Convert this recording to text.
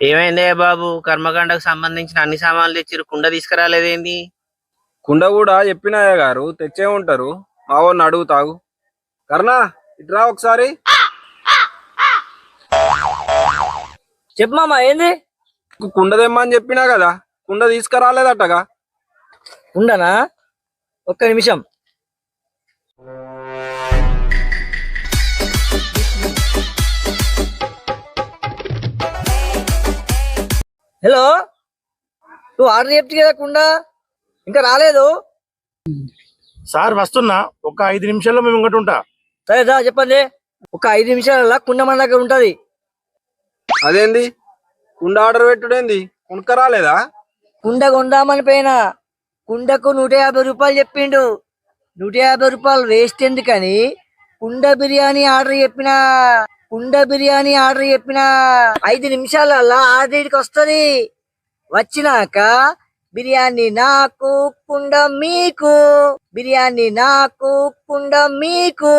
ఏమైందే బాబు? కర్మకాండకు సంబంధించిన అన్ని సామాన్లు తెచ్చిరు కుండ తీసుకురాలేదేంది? కుండ కూడా చెప్పినాయ గారు. తెచ్చే ఉంటారు. మావోని అడుగు తాగు. కర్ణా ఇట్రా ఒకసారి. చెప్పు మామ ఏంది? కుండ తెమ్మని చెప్పినా కదా? కుండ తీసుకురాలేదట్టగా ఉండనా ఒక్క నిమిషం. హలో? నువ్వు ఆర్డర్ చెప్తే కదా కుండా? ఇంకా రాలేదు? సార్ వస్తున్నా. ఒక ఐదు నిమిషాల్లో మేము ఇంకటి ఉంటా. సరే దా చెప్పండి. ఒక ఐదు నిమిషాల కుండ మన దగ్గర ఉంటది. అదేంది? కుండ ఆర్డర్ పెట్టుడేంది? కొనుక్కరాలేదా కుండ కొందామని పోయినా. కుండకు నూట యాభై రూపాయలు చెప్పిండు. నూట యాభై రూపాయలు వేస్ట్ ఎందుకని? కుండ బిర్యానీ ఆర్డర్ చెప్పిన. కుండ బిర్యానీ ఆర్డర్ చెప్పిన ఐదు నిమిషాలల్లా ఆర్డర్కి వస్తుంది. వచ్చినాక బిర్యానీ నాకు కుండ మీకు. బిర్యానీ నాకు కుండ మీకు.